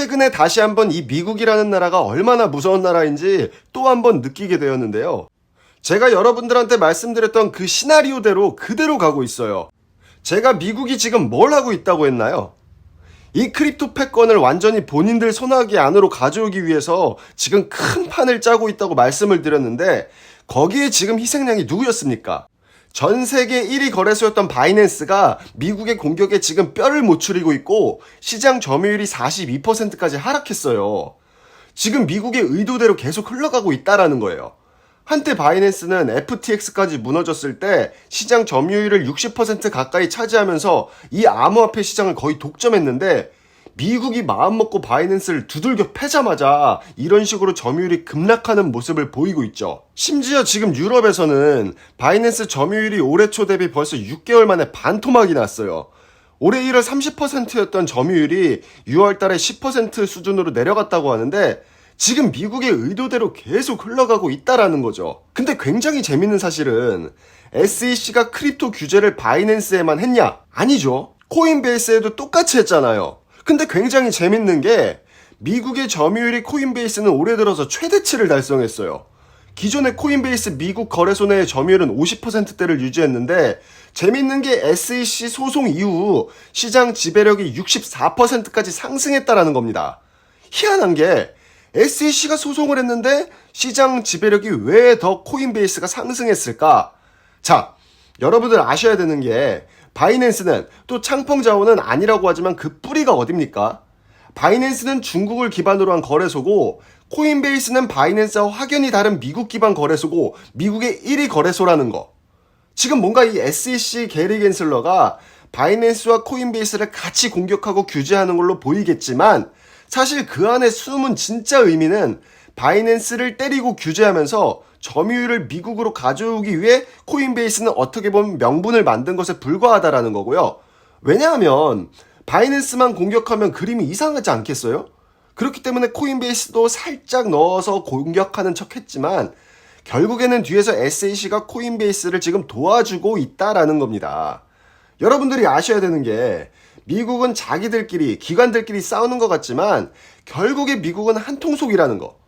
최근에 다시 한번 이 미국이라는 나라가 얼마나 무서운 나라인지 또 한번 느끼게 되었는데요. 제가 여러분들한테 말씀드렸던 그 시나리오대로 그대로 가고 있어요. 제가 미국이 지금 뭘 하고 있다고 했나요? 이 크립토 패권을 완전히 본인들 손아귀 안으로 가져오기 위해서 지금 큰 판을 짜고 있다고 말씀을 드렸는데 거기에 지금 희생양이 누구였습니까? 전 세계 1위 거래소였던 바이낸스가 미국의 공격에 지금 뼈를 못 추리고 있고 시장 점유율이 42%까지 하락했어요. 지금 미국의 의도대로 계속 흘러가고 있다라는 거예요. 한때 바이낸스는 FTX까지 무너졌을 때 시장 점유율을 60% 가까이 차지하면서 이 암호화폐 시장을 거의 독점했는데 미국이 마음먹고 바이낸스를 두들겨 패자마자 이런 식으로 점유율이 급락하는 모습을 보이고 있죠. 심지어 지금 유럽에서는 바이낸스 점유율이 올해 초 대비 벌써 6개월 만에 반토막이 났어요. 올해 1월 30%였던 점유율이 6월 달에 10% 수준으로 내려갔다고 하는데 지금 미국의 의도대로 계속 흘러가고 있다라는 거죠. 근데 굉장히 재밌는 사실은 SEC가 크립토 규제를 바이낸스에만 했냐? 아니죠. 코인베이스에도 똑같이 했잖아요. 근데 굉장히 재밌는 게 미국의 점유율이 코인베이스는 올해 들어서 최대치를 달성했어요. 기존의 코인베이스 미국 거래소 내의 점유율은 50%대를 유지했는데 재밌는 게 SEC 소송 이후 시장 지배력이 64%까지 상승했다라는 겁니다. 희한한 게 SEC가 소송을 했는데 시장 지배력이 왜 더 코인베이스가 상승했을까? 자, 여러분들 아셔야 되는 게 바이낸스는 또 창펑 자원은 아니라고 하지만 그 뿌리가 어딥니까? 바이낸스는 중국을 기반으로 한 거래소고 코인베이스는 바이낸스와 확연히 다른 미국 기반 거래소고 미국의 1위 거래소라는 거. 지금 뭔가 이 SEC 게리 겐슬러가 바이낸스와 코인베이스를 같이 공격하고 규제하는 걸로 보이겠지만 사실 그 안에 숨은 진짜 의미는 바이낸스를 때리고 규제하면서 점유율을 미국으로 가져오기 위해 코인베이스는 어떻게 보면 명분을 만든 것에 불과하다라는 거고요. 왜냐하면 바이낸스만 공격하면 그림이 이상하지 않겠어요? 그렇기 때문에 코인베이스도 살짝 넣어서 공격하는 척 했지만 결국에는 뒤에서 SAC가 코인베이스를 지금 도와주고 있다라는 겁니다. 여러분들이 아셔야 되는 게 미국은 자기들끼리 기관들끼리 싸우는 것 같지만 결국에 미국은 한통속이라는 거.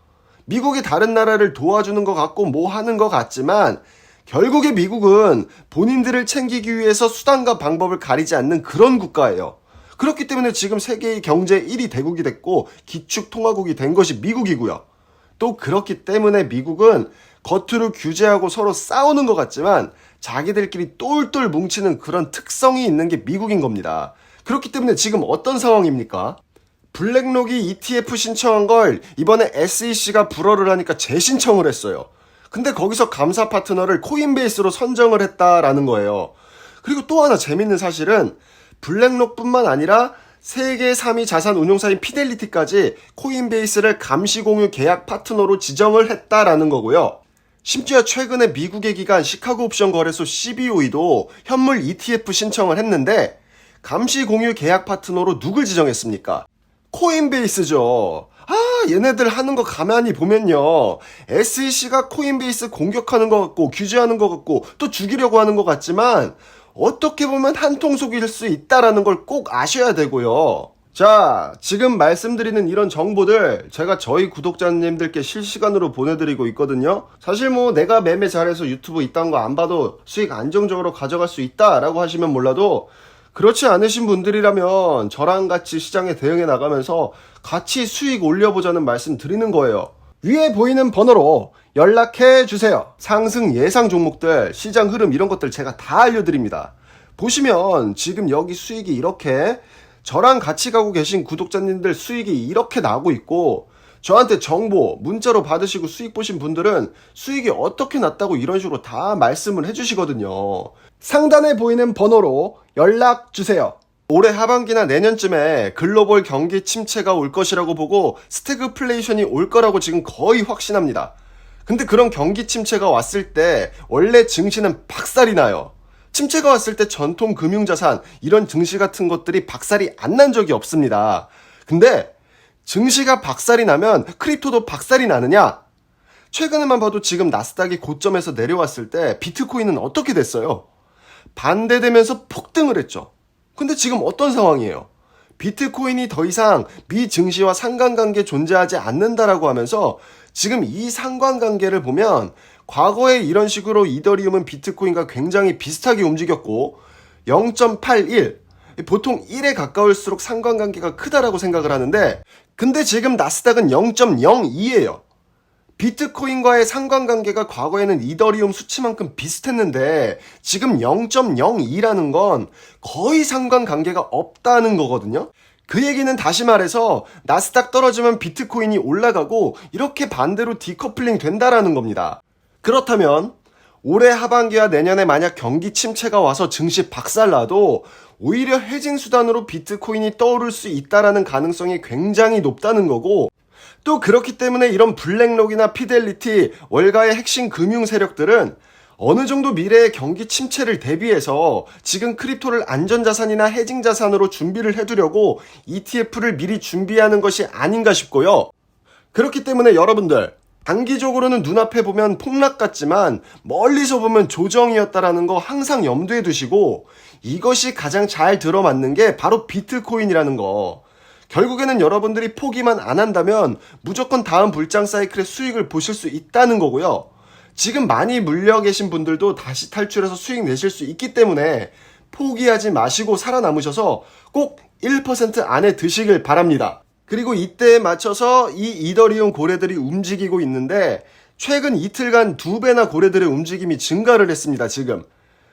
미국이 다른 나라를 도와주는 것 같고 뭐 하는 것 같지만 결국에 미국은 본인들을 챙기기 위해서 수단과 방법을 가리지 않는 그런 국가예요. 그렇기 때문에 지금 세계의 경제 1위 대국이 됐고 기축 통화국이 된 것이 미국이고요. 또 그렇기 때문에 미국은 겉으로 규제하고 서로 싸우는 것 같지만 자기들끼리 똘똘 뭉치는 그런 특성이 있는 게 미국인 겁니다. 그렇기 때문에 지금 어떤 상황입니까? 블랙록이 ETF 신청한 걸 이번에 SEC가 불허를 하니까 재신청을 했어요. 근데 거기서 감사 파트너를 코인베이스로 선정을 했다라는 거예요. 그리고 또 하나 재밌는 사실은 블랙록뿐만 아니라 세계 3위 자산 운용사인 피델리티까지 코인베이스를 감시 공유 계약 파트너로 지정을 했다라는 거고요. 심지어 최근에 미국의 기관 시카고 옵션 거래소 CBOE도 현물 ETF 신청을 했는데 감시 공유 계약 파트너로 누굴 지정했습니까? 코인베이스죠. 아, 얘네들 하는 거 가만히 보면요. SEC가 코인베이스 공격하는 것 같고, 규제하는 것 같고, 또 죽이려고 하는 것 같지만, 어떻게 보면 한통속일 수 있다라는 걸 꼭 아셔야 되고요. 자, 지금 말씀드리는 이런 정보들 제가 저희 구독자님들께 실시간으로 보내드리고 있거든요. 사실 뭐 내가 매매 잘해서 유튜브 이딴 거 안 봐도 수익 안정적으로 가져갈 수 있다라고 하시면 몰라도 그렇지 않으신 분들이라면 저랑 같이 시장에 대응해 나가면서 같이 수익 올려보자는 말씀 드리는 거예요. 위에 보이는 번호로 연락해 주세요. 상승 예상 종목들, 시장 흐름 이런 것들 제가 다 알려드립니다. 보시면 지금 여기 수익이 이렇게 저랑 같이 가고 계신 구독자님들 수익이 이렇게 나고 있고 저한테 정보 문자로 받으시고 수익 보신 분들은 수익이 어떻게 났다고 이런 식으로 다 말씀을 해주시거든요. 상단에 보이는 번호로 연락 주세요. 올해 하반기나 내년쯤에 글로벌 경기 침체가 올 것이라고 보고 스태그플레이션이 올 거라고 지금 거의 확신합니다. 근데 그런 경기 침체가 왔을 때 원래 증시는 박살이 나요. 침체가 왔을 때 전통 금융자산 이런 증시 같은 것들이 박살이 안 난 적이 없습니다. 근데 증시가 박살이 나면 크립토도 박살이 나느냐? 최근에만 봐도 지금 나스닥이 고점에서 내려왔을 때 비트코인은 어떻게 됐어요? 반대되면서 폭등을 했죠. 근데 지금 어떤 상황이에요? 비트코인이 더 이상 미 증시와 상관관계 존재하지 않는다라고 하면서 지금 이 상관관계를 보면 과거에 이런 식으로 이더리움은 비트코인과 굉장히 비슷하게 움직였고 0.81 보통 1에 가까울수록 상관관계가 크다라고 생각을 하는데 근데 지금 나스닥은 0.02예요. 비트코인과의 상관관계가 과거에는 이더리움 수치만큼 비슷했는데 지금 0.02라는 건 거의 상관관계가 없다는 거거든요. 그 얘기는 다시 말해서 나스닥 떨어지면 비트코인이 올라가고 이렇게 반대로 디커플링 된다라는 겁니다. 그렇다면 올해 하반기와 내년에 만약 경기 침체가 와서 증시 박살나도 오히려 해징 수단으로 비트코인이 떠오를 수 있다라는 가능성이 굉장히 높다는 거고 또 그렇기 때문에 이런 블랙록이나 피델리티, 월가의 핵심 금융 세력들은 어느 정도 미래의 경기 침체를 대비해서 지금 크립토를 안전자산이나 해징자산으로 준비를 해두려고 ETF를 미리 준비하는 것이 아닌가 싶고요. 그렇기 때문에 여러분들, 단기적으로는 눈앞에 보면 폭락 같지만 멀리서 보면 조정이었다라는 거 항상 염두에 두시고 이것이 가장 잘 들어맞는 게 바로 비트코인이라는 거. 결국에는 여러분들이 포기만 안 한다면 무조건 다음 불장 사이클의 수익을 보실 수 있다는 거고요. 지금 많이 물려 계신 분들도 다시 탈출해서 수익 내실 수 있기 때문에 포기하지 마시고 살아남으셔서 꼭 1% 안에 드시길 바랍니다. 그리고 이때에 맞춰서 이 이더리움 고래들이 움직이고 있는데 최근 이틀간 두 배나 고래들의 움직임이 증가를 했습니다, 지금.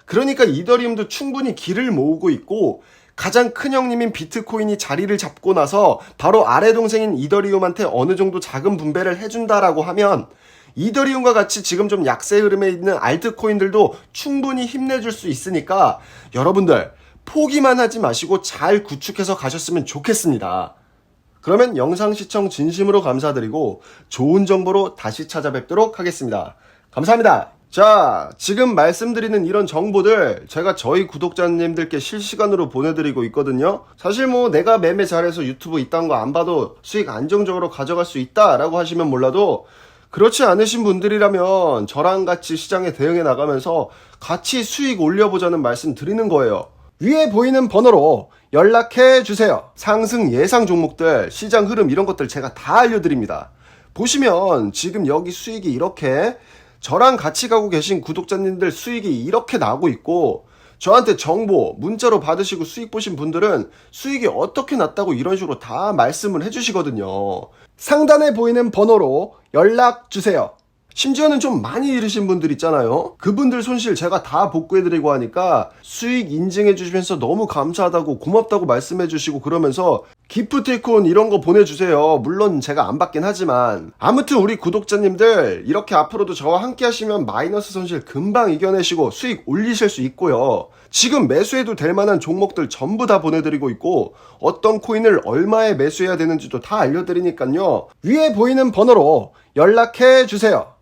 그러니까 이더리움도 충분히 길을 모으고 있고 가장 큰 형님인 비트코인이 자리를 잡고 나서 바로 아래 동생인 이더리움한테 어느 정도 자금 분배를 해준다라고 하면 이더리움과 같이 지금 좀 약세 흐름에 있는 알트코인들도 충분히 힘내줄 수 있으니까 여러분들 포기만 하지 마시고 잘 구축해서 가셨으면 좋겠습니다. 그러면 영상 시청 진심으로 감사드리고 좋은 정보로 다시 찾아뵙도록 하겠습니다. 감사합니다. 자, 지금 말씀드리는 이런 정보들 제가 저희 구독자님들께 실시간으로 보내드리고 있거든요. 사실 뭐 내가 매매 잘해서 유튜브 이딴 거 안 봐도 수익 안정적으로 가져갈 수 있다라고 하시면 몰라도 그렇지 않으신 분들이라면 저랑 같이 시장에 대응해 나가면서 같이 수익 올려보자는 말씀 드리는 거예요. 위에 보이는 번호로 연락해 주세요. 상승 예상 종목들, 시장 흐름 이런 것들 제가 다 알려드립니다. 보시면 지금 여기 수익이 이렇게 저랑 같이 가고 계신 구독자님들 수익이 이렇게 나고 있고 저한테 정보 문자로 받으시고 수익 보신 분들은 수익이 어떻게 났다고 이런 식으로 다 말씀을 해주시거든요. 상단에 보이는 번호로 연락 주세요. 심지어는 좀 많이 잃으신 분들 있잖아요. 그분들 손실 제가 다 복구해드리고 하니까 수익 인증해주시면서 너무 감사하다고 고맙다고 말씀해주시고 그러면서 기프티콘 이런 거 보내주세요. 물론 제가 안 받긴 하지만. 아무튼 우리 구독자님들 이렇게 앞으로도 저와 함께 하시면 마이너스 손실 금방 이겨내시고 수익 올리실 수 있고요. 지금 매수해도 될 만한 종목들 전부 다 보내드리고 있고 어떤 코인을 얼마에 매수해야 되는지도 다 알려드리니까요. 위에 보이는 번호로 연락해 주세요.